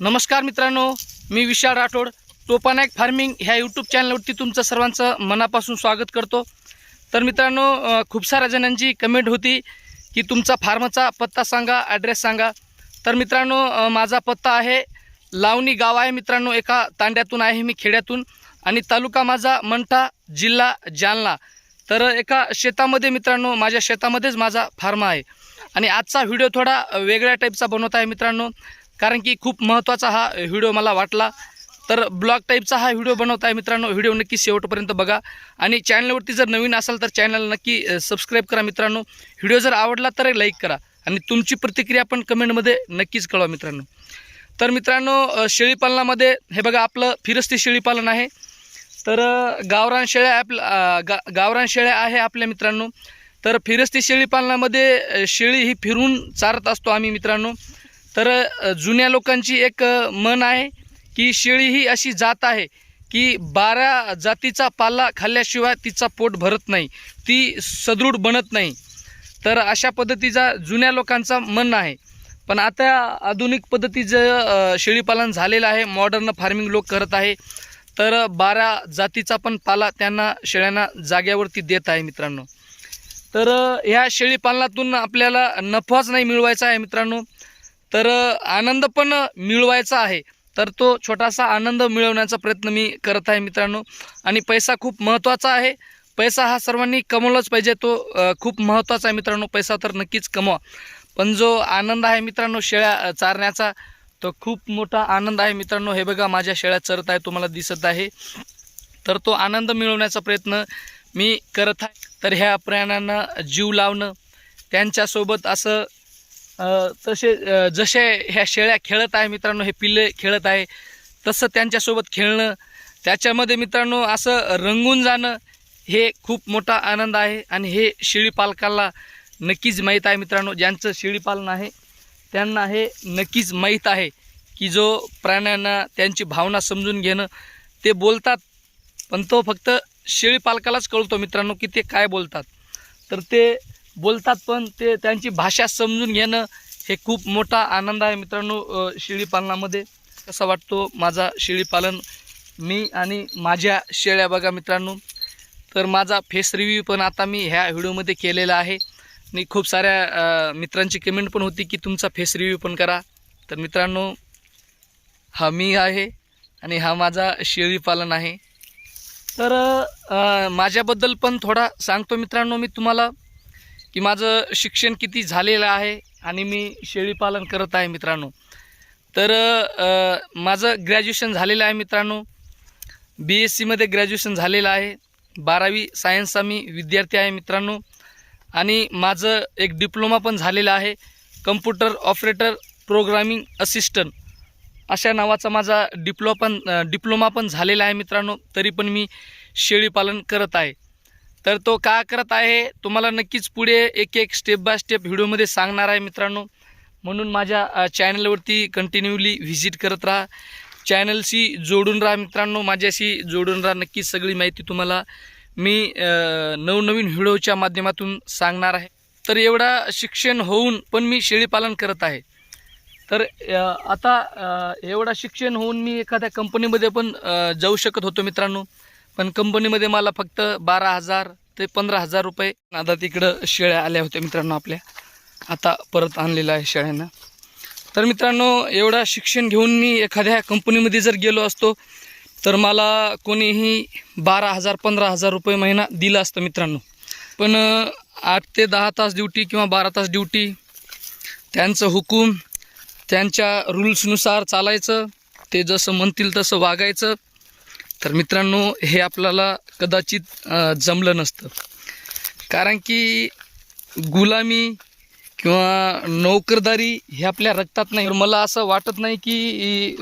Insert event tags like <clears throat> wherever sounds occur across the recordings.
नमस्कार मित्रांनो मी विशाल राठोड. टोपानायक फार्मिंग ह्या यूट्यूब चॅनलवरती तुमचं सर्वांचं मनापासून स्वागत करतो. तर मित्रांनो खूप साऱ्या जणांची कमेंट होती की तुमचा फार्मचा पत्ता सांगा ॲड्रेस सांगा. तर मित्रांनो माझा पत्ता आहे लावणी गाव आहे मित्रांनो एका तांड्यातून आहे मी खेड्यातून. आणि तालुका माझा मंठा जिल्हा जालना. तर एका शेतामध्ये मित्रांनो माझ्या शेतामध्येच माझा फार्म आहे. आणि आजचा व्हिडिओ थोडा वेगळ्या टाईपचा बनवत आहे मित्रांनो. कारण की खूप महत्त्वाचा हा व्हिडिओ मला वाटला. तर ब्लॉग टाईपचा हा व्हिडिओ बनवत आहे मित्रांनो व्हिडिओ नक्की शेवटपर्यंत बघा. आणि चॅनलवरती जर नवीन असाल तर चॅनलला नक्की सबस्क्राईब करा मित्रांनो. व्हिडिओ जर आवडला तर लाईक करा. आणि तुमची प्रतिक्रिया पण कमेंटमध्ये नक्कीच कळवा मित्रांनो. तर मित्रांनो शेळीपालनामध्ये हे बघा आपलं फिरस्ती शेळीपालन आहे. तर गावरान शेळ्या आपल्या गा गावरान शेळ्या आहे आपल्या मित्रांनो. तर फिरस्ती शेळीपालनामध्ये शेळी ही फिरून चारत असतो आम्ही मित्रांनो. तर जुन्या लोकांची एक मन आहे की शेळी ही अशी जात आहे की बारा जातीचा पाला खाल्ल्याशिवाय तिचा पोट भरत नाही ती सदृढ बनत नाही. तर अशा पद्धतीचा जुन्या लोकांचा मन आहे. पण आता आधुनिक पद्धतीचं शेळीपालन झालेलं आहे मॉडर्न फार्मिंग लोक करत आहे. तर बारा जातीचा पण पाला त्यांना शेळ्यांना जाग्यावरती देत आहे मित्रांनो. तर ह्या शेळीपालनातून आपल्याला नफाच नाही मिळवायचा आहे मित्रांनो. तर आनंद पण मिळवायचा आहे. तर तो छोटासा आनंद मिळवण्याचा प्रयत्न मी करत आहे मित्रांनो. आणि पैसा खूप महत्त्वाचा आहे. पैसा हा सर्वांनी कमवलाच पाहिजे. तो खूप महत्त्वाचा आहे मित्रांनो. पैसा तर नक्कीच कमवा. पण जो आनंद आहे मित्रांनो शेळ्या चारण्याचा तो खूप मोठा आनंद आहे मित्रांनो. हे बघा माझ्या शेळ्या चरत आहे तुम्हाला दिसत आहे. तर तो आनंद मिळवण्याचा प्रयत्न मी करत आहे. तर ह्या प्राण्यांना जीव लावणं त्यांच्यासोबत असं तसे जसे ह्या शेळ्या खेळत आहे मित्रांनो हे पिल्ले खेळत आहे तसं त्यांच्यासोबत खेळणं त्याच्यामध्ये मित्रांनो असं रंगून जाणं हे खूप मोठा आनंद आहे. आणि हे शेळीपालकाला नक्कीच माहीत आहे मित्रांनो ज्यांचं शेळीपालन आहे त्यांना हे नक्कीच माहीत आहे की जो प्राण्यांना त्यांची भावना समजून घेणं ते बोलतात. पण तो फक्त शेळीपालकालाच कळतो मित्रांनो की ते काय बोलतात. तर ते बोलतात पण ते त्यांची भाषा समजून घेणं हे खूप मोठा आनंद आहे मित्रांनो शेळीपालनामध्ये. कसा वाटतो माझा शेळीपालन? मी आणि माझ्या शेळ्या बघा मित्रांनो. तर माझा फेस रिव्ह्यू पण आता मी ह्या व्हिडिओमध्ये केलेला आहे. आणि खूप साऱ्या मित्रांची कमेंट पण होती की तुमचा फेस रिव्ह्यू पण करा. तर मित्रांनो हा मी आहे आणि हा माझा शेळीपालन आहे. तर माझ्याबद्दल पण थोडा सांगतो मित्रांनो मी तुम्हाला. की माझं शिक्षण किती झालेलं आहे आणि मी शेळीपालन करत आहे मित्रांनो. तर माझं ग्रॅज्युएशन झालेलं आहे मित्रांनो. बी एस सीमध्ये ग्रॅज्युएशन झालेलं आहे. बारावी सायन्सचा मी विद्यार्थी आहे मित्रांनो. आणि माझं एक डिप्लोमा पण झालेलं आहे. कम्प्युटर ऑपरेटर प्रोग्रामिंग असिस्टंट अशा नावाचा माझा डिप्लो पण डिप्लोमा पण झालेला आहे मित्रांनो. तरी पण मी शेळीपालन करत आहे. तर तो का करत आहे तुम्हाला नक्कीच पुढे एक एक स्टेप बाय स्टेप व्हिडिओमध्ये सांगणार आहे मित्रांनो. म्हणून माझ्या चॅनलवरती कंटिन्यूली व्हिजिट करत राहा. चॅनलशी जोडून राहा मित्रांनो माझ्याशी जोडून राहा. नक्कीच सगळी माहिती तुम्हाला मी नवनवीन व्हिडिओच्या माध्यमातून सांगणार आहे. तर एवढा शिक्षण होऊन पण मी शेळीपालन करत आहे. तर आता एवढा शिक्षण होऊन मी एखाद्या कंपनीमध्ये पण जाऊ शकत होतो मित्रांनो. पण कंपनीमध्ये मला फक्त बारा हजार ते पंधरा हजार रुपये आता तिकडं शेळ्या आल्या होत्या मित्रांनो आपल्या. आता परत आणलेलं आहे शेळ्यांना. तर मित्रांनो एवढा शिक्षण घेऊन मी एखाद्या कंपनीमध्ये जर गेलो असतो तर मला कोणीही बारा हजार पंधरा हजार रुपये महिना दिला असतं मित्रांनो. पण आठ ते दहा तास ड्युटी किंवा बारा तास ड्युटी त्यांचं हुकूम त्यांच्या रूल्सनुसार चालायचं ते जसं म्हणतील तसं वागायचं तर मित्रांनो हे आपल्याला कदाचित जमलं नसतं. कारण की गुलामी किंवा नोकरदारी हे आपल्या रक्तात नाही. मला असं वाटत नाही की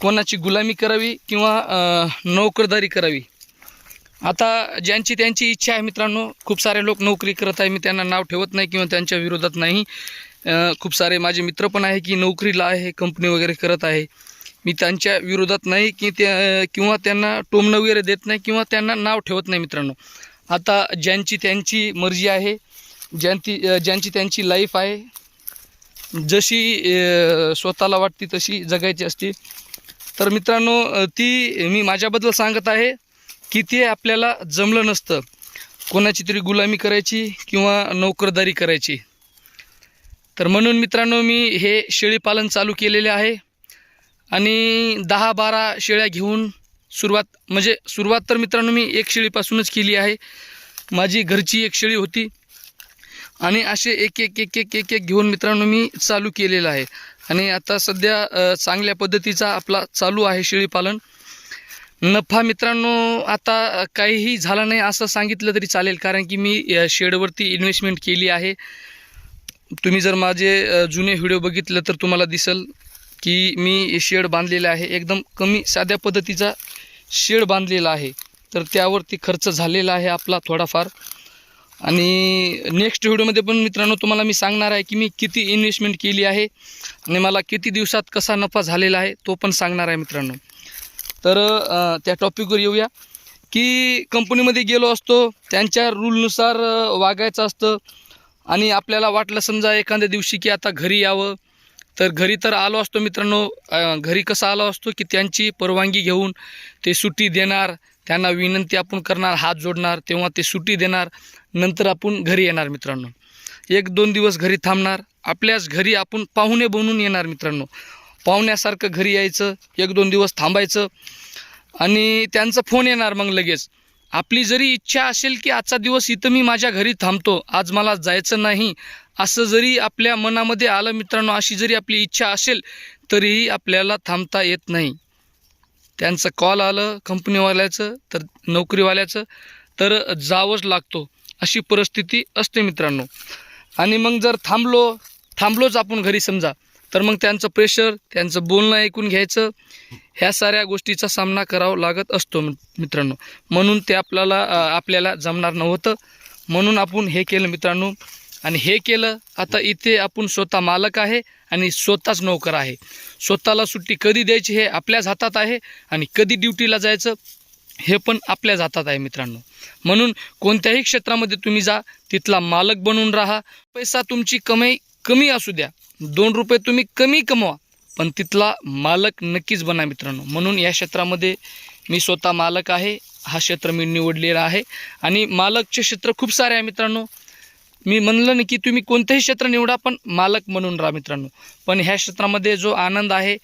कोणाची गुलामी करावी किंवा नोकरदारी करावी. आता ज्यांची त्यांची इच्छा आहे मित्रांनो खूप सारे लोक नोकरी करत आहे. मी त्यांना नाव ठेवत नाही किंवा त्यांच्या विरोधात नाही. खूप सारे माझे मित्र पण आहे की नोकरीला आहे कंपनी वगैरे करत आहे. मी त्यांच्या विरोधात नाही की त्या किंवा त्यांना टोमणं वगैरे देत नाही किंवा त्यांना नाव ठेवत नाही मित्रांनो. आता ज्यांची त्यांची मर्जी आहे ज्यांची ज्यांची त्यांची लाईफ आहे जशी स्वतःला वाटते तशी जगायची असते. तर मित्रांनो ती मी माझ्याबद्दल सांगत आहे की ते आपल्याला जमलं नसतं. कोणाची तरी गुलामी करायची किंवा नोकरदारी करायची. तर म्हणून मित्रांनो मी हे शेळीपालन चालू केलेले आहे. आणि दहा बारा शेळ्या घेऊन सुरुवात म्हणजे सुरुवात तर मित्रांनो मी एक शेळीपासूनच केली आहे. माझी घरची एक शेळी होती. आणि असे एक एक एक एक एक एक घेऊन मित्रांनो मी चालू केलेलं आहे. आणि आता सध्या चांगल्या पद्धतीचा आपला चालू आहे शेळीपालन. नफा मित्रांनो आता काहीही झाला नाही असं सांगितलं तरी चालेल कारण की मी शेडवरती इन्व्हेस्टमेंट केली आहे. तुम्ही जर माझे जुने व्हिडिओ बघितलं तर तुम्हाला दिसेल. की मी शेड बांधलेला आहे. एकदम कमी साध्या पद्धतीचा शेड बांधलेला आहे. तर त्यावरती खर्च झालेला आहे आपला थोडाफार. आणि नेक्स्ट व्हिडिओमध्ये पण मित्रांनो तुम्हाला मी सांगणार आहे की मी किती इन्व्हेस्टमेंट केली आहे आणि मला किती दिवसात कसा नफा झालेला आहे तो पण सांगणार आहे मित्रांनो. तर त्या टॉपिकवर येऊया. की कंपनीमध्ये गेलो असतो त्यांच्या रूलनुसार वागायचं असतं. आणि आपल्याला वाटलं समजा एखाद्या दिवशी की आता घरी यावं. तर घरी तर आलो असतो मित्रांनो. घरी कसं आलो असतो की त्यांची परवानगी घेऊन ते सुट्टी देणार त्यांना विनंती आपण करणार हात जोडणार तेव्हा ते सुट्टी देणार नंतर आपण घरी येणार मित्रांनो. एक दोन दिवस घरी थांबणार आपल्याच घरी आपण पाहुणे बनून येणार मित्रांनो. पाहुण्यासारखं घरी यायचं एक दोन दिवस थांबायचं आणि त्यांचा फोन येणार मग लगेच. आपली जरी इच्छा असेल की आजचा दिवस इथं मी माझ्या घरी थांबतो आज मला जायचं नाही असं जरी आपल्या मनामध्ये आलं मित्रांनो अशी जरी आपली इच्छा असेल तरीही आपल्याला थांबता येत नाही. त्यांचं कॉल आलं कंपनीवाल्याचं तर नोकरीवाल्याचं तर जावंच लागतो अशी परिस्थिती असते मित्रांनो. आणि मग जर थांबलो थांबलोच आपण घरी समजा तर मग त्यांचं प्रेशर त्यांचं बोलणं ऐकून घ्यायचं. ह्या साऱ्या गोष्टीचा सामना करावा लागत असतो मित्रांनो. म्हणून ते आपल्याला आपल्याला जमणार नव्हतं. म्हणून आपण हे केलं मित्रांनो. आणि हे केलं आता इथे आपण स्वतः मालक आहे आणि स्वतःच नोकर आहे. स्वतःला सुट्टी कधी द्यायची हे आपल्याच हातात आहे आणि कधी ड्युटीला जायचं हे पण आपल्याच हातात आहे मित्रांनो. म्हणून कोणत्याही क्षेत्रामध्ये तुम्ही जा तिथला मालक बनून राहा. पैसा तुमची कमाई कमी असू द्या. दोन रुपये तुम्ही कमी कमवा. पण तिथला मालक नक्कीच बना मित्रांनो. म्हणून या क्षेत्रामध्ये मी स्वतः मालक आहे. हा क्षेत्र मी निवडलेला आहे. आणि मालकचे क्षेत्र खूप सारे आहे मित्रांनो. मी म्हणलं नाही की तुम्ही कोणतंही क्षेत्र निवडा पण मालक म्हणून राहा मित्रांनो. पण ह्या क्षेत्रामध्ये जो आनंद आहे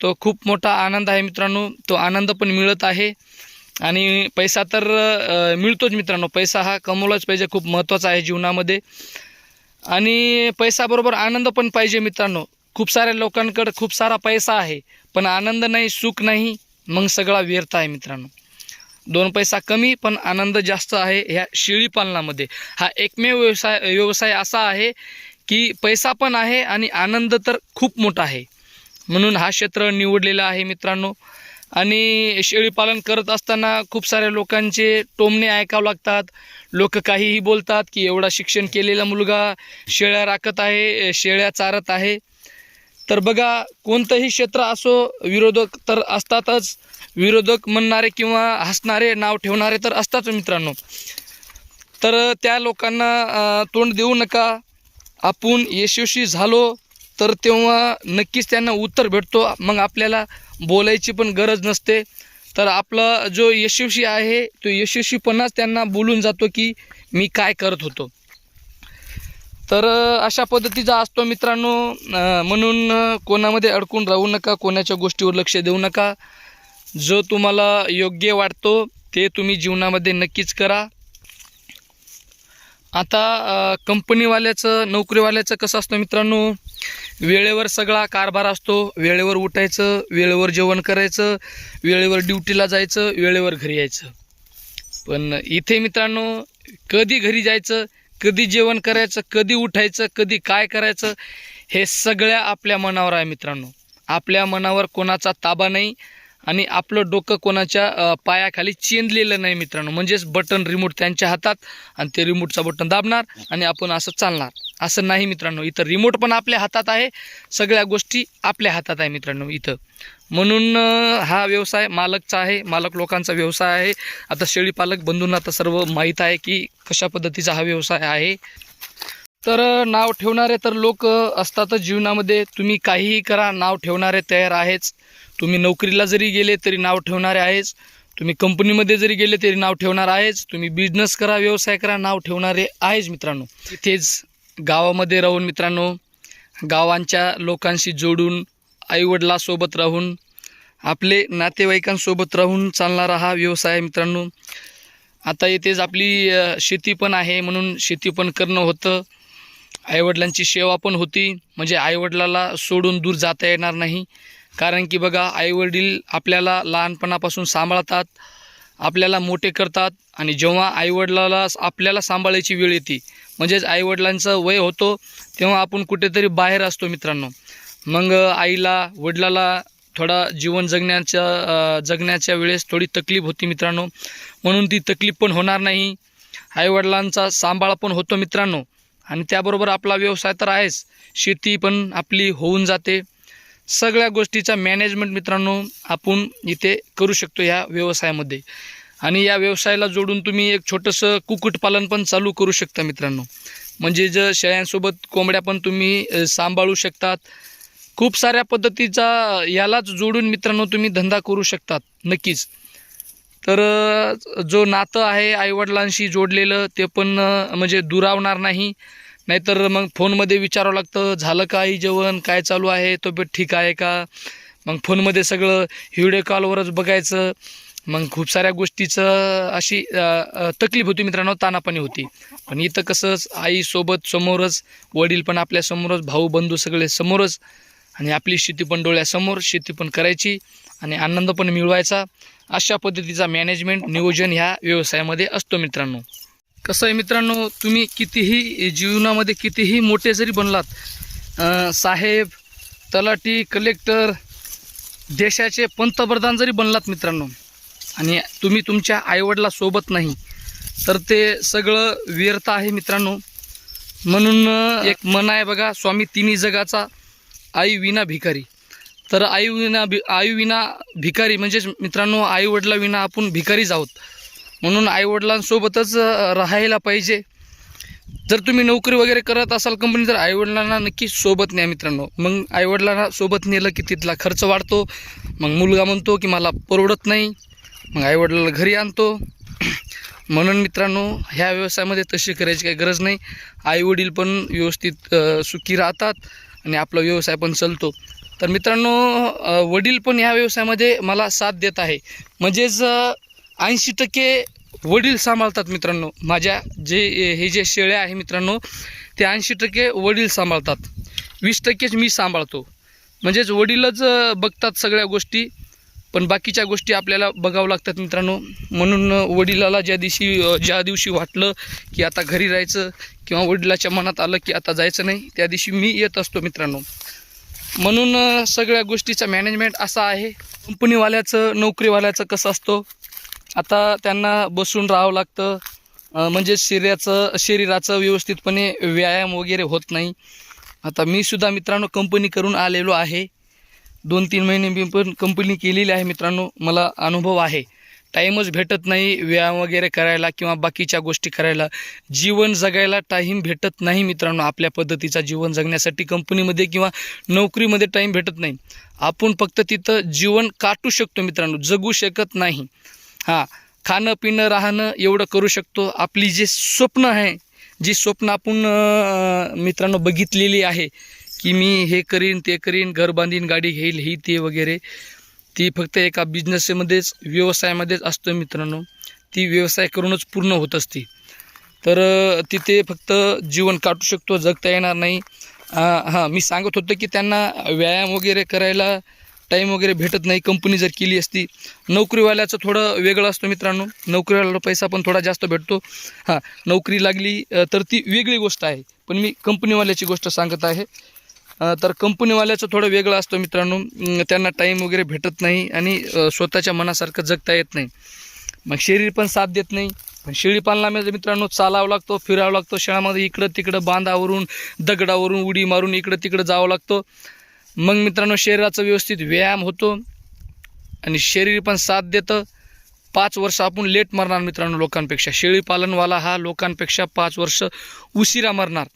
तो खूप मोठा आनंद आहे मित्रांनो. तो आनंद पण मिळत आहे. आणि पैसा तर मिळतोच मित्रांनो. पैसा हा कमवलाच पाहिजे. खूप महत्त्वाचा आहे जीवनामध्ये. आणि पैसाबरोबर आनंद पण पाहिजे मित्रांनो. खूप साऱ्या लोकांकडे खूप सारा पैसा आहे पण आनंद नाही सुख नाही मग सगळा व्यर्थ आहे मित्रांनो. दोन पैसा कमी पण आनंद जास्त आहे ह्या शेळीपालनामध्ये हा एकमेव व्यवसाय व्यवसाय असा आहे की पैसा पण आहे आणि आनंद तर खूप मोठा आहे. म्हणून हा क्षेत्र निवडलेला आहे मित्रांनो. आणि शेळीपालन करत असताना खूप साऱ्या लोकांचे टोमणे ऐकावं लागतात. लोक काहीही बोलतात की एवढा शिक्षण केलेला मुलगा शेळ्या राखत आहे शेळ्या चारत आहे. तर बघा कोणतंही क्षेत्र असो विरोधक तर असतातच. विरोधक म्हणणारे किंवा हसणारे नाव ठेवणारे तर असतात मित्रांनो. तर त्या लोकांना तोंड देऊ नका. आपण यशस्वी झालो तर तेव्हा नक्कीच त्यांना उत्तर भेटतो. मग आपल्याला बोलायची पण गरज नसते. तर आपला जो यशस्वी आहे तो यशस्वीपणाच त्यांना बोलून जातो की मी काय करत होतो. तर अशा पद्धतीचा असतो मित्रांनो म्हणून कोणामध्ये अडकून राहू नका कोणाच्या गोष्टीवर लक्ष देऊ नका. जो तुम्हाला योग्य वाटतो ते तुम्ही जीवनामध्ये नक्कीच करा. आता कंपनीवाल्याचं नोकरीवाल्याचं कसं असतं मित्रांनो? वेळेवर सगळा कारभार असतो. वेळेवर उठायचं वेळेवर जेवण करायचं वेळेवर ड्युटीला जायचं वेळेवर घरी यायचं. पण इथे मित्रांनो कधी घरी जायचं कधी जेवण करायचं कधी उठायचं कधी काय करायचं हे सगळ्या आपल्या मनावर आहे मित्रांनो. आपल्या मनावर कोणाचा ताबा नाही. आणि आपलं डोकं कोणाच्या पायाखाली चेंदलेलं नाही मित्रांनो. म्हणजेच बटन रिमोट त्यांच्या हातात आणि ते रिमोटचा बटन दाबणार आणि आपण असं चालणार. असं नाही मित्रांनो. इथं रिमोट पण आपल्या हातात आहे. सगळ्या गोष्टी आपल्या हातात आहे मित्रांनो इथं. म्हणून हा व्यवसाय मालकचा आहे. मालक लोकांचा व्यवसाय आहे. आता शेळीपालक बंधूंना आता सर्व माहीत आहे की कशा पद्धतीचा हा व्यवसाय आहे. तर नाव ठेवणारे तर लोक असतातच जीवनामध्ये. तुम्ही काहीही करा नाव ठेवणारे तयार आहेच. तुम्ही नोकरीला जरी गेले तरी नाव ठेवणारे आहेच. तुम्ही कंपनीमध्ये जरी गेले तरी नाव ठेवणार आहेच. तुम्ही बिझनेस करा व्यवसाय करा नाव ठेवणारे आहेच मित्रांनो. इथेच गावामध्ये राहून मित्रांनो गावांच्या लोकांशी जोडून आईवडिलासोबत राहून आपले नातेवाईकांसोबत राहून चालणारा हा व्यवसाय आहे मित्रांनो. आता येथेच आपली शेती पण आहे म्हणून शेती पण करणं होतं. आईवडिलांची सेवा पण होती. म्हणजे आईवडिलाला सोडून दूर जाता येणार नाही. कारण की बघा आईवडील आपल्याला लहानपणापासून सांभाळतात आपल्याला मोठे करतात आणि जेव्हा आईवडिलाला आपल्याला सांभाळायची वेळ येते म्हणजेच आईवडिलांचं वय होतो तेव्हा आपण कुठेतरी बाहेर असतो मित्रांनो. मग आईला वडिलाला थोडा जीवन जगण्याच्या जगण्याच्या वेळेस थोडी तकलीफ होती मित्रांनो. म्हणून ती तकलीफ पण होणार नाही. आईवडिलांचा सांभाळ पण होतो मित्रांनो. आणि त्याबरोबर आपला व्यवसाय तर आहेच. शेती पण आपली होऊन जाते. सगळ्या गोष्टीचा मॅनेजमेंट मित्रांनो आपण इथे करू शकतो ह्या व्यवसायामध्ये. आणि या व्यवसायाला जोडून तुम्ही एक छोटंसं कुक्कुटपालन पण चालू करू शकता मित्रांनो. म्हणजे ज शेळ्यांसोबत कोंबड्या पण तुम्ही सांभाळू शकतात. खूप साऱ्या पद्धतीचा यालाच जोडून मित्रांनो तुम्ही धंदा करू शकतात नक्कीच. तर जो नातं आहे आईवडिलांशी जोडलेलं ते पण म्हणजे दुरावणार नाही. नाहीतर मग फोनमध्ये विचारावं लागतं झालं का आई जेवण? काय चालू आहे? तब्येत ठीक आहे का? मग फोनमध्ये सगळं व्हिडिओ कॉलवरच बघायचं. मग खूप साऱ्या गोष्टीचं अशी तकलीफ होती मित्रांनो तानापाणी होती. पण इथं कसंच आईसोबत समोरच वडील पण आपल्यासमोरच भाऊ बंधू सगळे समोरच आणि आपली शेती पण डोळ्यासमोर शेती पण करायची आणि आनंद पण मिळवायचा. अशा पद्धतीचा मॅनेजमेंट नियोजन ह्या व्यवसायामध्ये असतो मित्रांनो. कसं आहे मित्रांनो तुम्ही कितीही जीवनामध्ये कितीही मोठे जरी बनलात साहेब तलाठी कलेक्टर देशाचे पंतप्रधान जरी बनलात मित्रांनो आणि तुम्ही तुमच्या आईवडिलासोबत नाही तर ते सगळं व्यर्थ आहे मित्रांनो. म्हणून एक मन आहे बघा स्वामी तिन्ही जगाचा आई विना भिकारी. तर आई विना भि आई विना भिकारी म्हणजेच मित्रांनो आईवडिला विना आपण भिकारीच आहोत. म्हणून आईवडिलांसोबतच राहायला पाहिजे. जर तुम्ही नोकरी वगैरे करत असाल कंपनी तर आईवडिलांना नक्की सोबत न्या मित्रांनो. मग आईवडिलांना सोबत नेलं की तिथला खर्च वाढतो. मग मुलगा म्हणतो की मला परवडत नाही. मग आईवडिलाला घरी आणतो. <clears throat> म्हणून मित्रांनो ह्या व्यवसायामध्ये तशी करायची काही गरज नाही. आईवडील पण व्यवस्थित सुखी राहतात आणि आपला व्यवसाय पण चालतो. तर मित्रांनो वडील पण ह्या व्यवसायामध्ये मला साथ देत आहे. म्हणजेच ऐंशी टक्के वडील सांभाळतात मित्रांनो. माझ्या जे हे जे शेळ्या आहे मित्रांनो ते ऐंशी टक्के वडील सांभाळतात. वीस टक्केच मी सांभाळतो. म्हणजेच वडीलच बघतात सगळ्या गोष्टी पण बाकीच्या गोष्टी आपल्याला बघावं लागतात मित्रांनो. म्हणून वडिलाला ज्या दिवशी ज्या दिवशी वाटलं की आता घरी राहायचं किंवा वडिलाच्या मनात आलं की आता जायचं नाही त्या दिवशी मी येत असतो मित्रांनो. म्हणून सगळ्या गोष्टीचा मॅनेजमेंट असा आहे. कंपनीवाल्याचं नोकरीवाल्याचं कसं असतो आता त्यांना बसून राहावं लागतं. म्हणजे शरीराचं शरीराचं व्यवस्थितपणे व्यायाम वगैरे होत नाही. आता मी सुद्धा मित्रांनो कंपनी करून आलेलो आहे. दोन तीन महिने मी पण कंपनी केलेली आहे मित्रांनो. मला अनुभव आहे. टाईमच भेटत नाही व्यायाम वगैरे करायला किंवा बाकीच्या गोष्टी करायला. जीवन जगायला टाईम भेटत नाही मित्रांनो आपल्या पद्धतीचा जीवन जगण्यासाठी कंपनीमध्ये किंवा नोकरीमध्ये टाईम भेटत नाही. आपण फक्त तिथं जीवन काटू शकतो मित्रांनो. जगू शकत नाही. हां खाणं पिणं राहणं एवढं करू शकतो. आपली जे स्वप्न आहे जी स्वप्न आपण मित्रांनो बघितलेली आहे की मी हे करीन ते करीन घर बांधीन गाडी घेईल ही ते वगैरे ती फक्त एका बिझनेसमध्येच व्यवसायामध्येच असतो मित्रांनो. ती व्यवसाय करूनच पूर्ण होत असते. तर तिथे फक्त जीवन काटू शकतो जगता येणार नाही. हां मी सांगत होतो की त्यांना व्यायाम वगैरे करायला टाईम वगैरे भेटत नाही. कंपनी जर केली असती नोकरीवाल्याचं थोडं वेगळं असतं मित्रांनो. नोकरीवाल्याला पैसा पण थोडा जास्त भेटतो. हां नोकरी लागली तर ती वेगळी गोष्ट आहे. पण मी कंपनीवाल्याची गोष्ट सांगत आहे. तर कंपनीवाल्याचं थोडं वेगळं असतं मित्रांनो. त्यांना टाईम वगैरे भेटत नाही आणि स्वतःच्या मनासारखं जगता येत नाही. मग शरीर पण साथ देत नाही. पण शेळी मित्रांनो चालावं लागतो फिरावं लागतो. शेळामध्ये इकडं तिकडं बांधावरून दगडावरून उडी मारून इकडं तिकडं जावं लागतं. मग मित्रांनो शरीराचा व्यवस्थित व्यायाम होतो आणि शरीर पण साथ देतं. पाच वर्ष आपण लेट मरणार मित्रांनो लोकांपेक्षा. शेळीपालनवाला हा लोकांपेक्षा पाच वर्ष उशिरा मरणार.